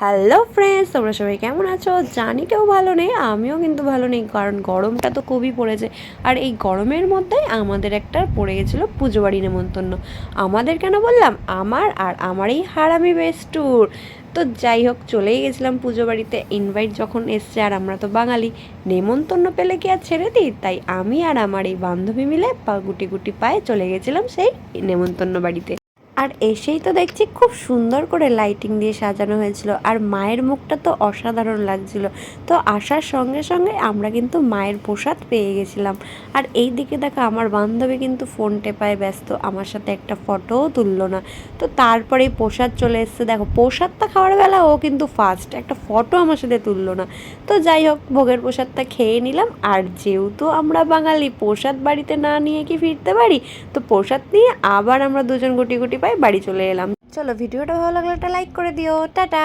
Hello friends, তোমরা সবাই কেমন আছো? জানি কেউ ভালো নেই, আমিও কিন্তু ভালো নেই, কারণ গরমটা তো খুবই পড়েছে। আর এই গরমের মধ্যেই আমাদের একটা পড়ে গেছিল পুজো বাড়ি নেমন্তন্ন। আমাদের কেন বললাম? আমার আর আমার এই হারামি বেস্টুর তো যাই হোক, চলেই গেছিলাম পুজো বাড়িতে। ইনভাইট যখন এসছে, আর আমরা তো বাঙালি, নেমন্তন্ন পেলে কি আর ছেড়ে দিই? তাই আমি আর আমার এই বান্ধবী মিলে গুটি গুটি পায়ে চলে গেছিলাম সেই নেমন্তন্ন বাড়িতে। আর এসেই তো দেখছি খুব সুন্দর করে লাইটিং দিয়ে সাজানো হয়েছিল। আর মায়ের মুখটা তো অসাধারণ লাগছিল। তো আসার সঙ্গে সঙ্গে আমরা কিন্তু মায়ের প্রসাদ পেয়ে গেছিলাম। আর এই দিকে দেখো, আমার বান্ধবী কিন্তু ফোন টেপায় ব্যস্ত, আমার সাথে একটা ফটোও তুললো না। তো তারপরেই প্রসাদ চলে এসছে। দেখো, প্রসাদটা খাওয়ার বেলা ও কিন্তু ফার্স্ট একটা ফটো আমার সাথে তুললো না। তো যাই হোক, ভোগের প্রসাদটা খেয়ে নিলাম। আর যেহেতু আমরা বাঙালি, প্রসাদ বাড়িতে না নিয়ে কি ফিরতে পারি? তো প্রসাদ নিয়ে আবার আমরা দুজন গুটি গুটি পাই বাড়ি চলে এলাম। চলো ভিডিওটা ভালো লাগলে একটা লাইক করে দিও। টাটা।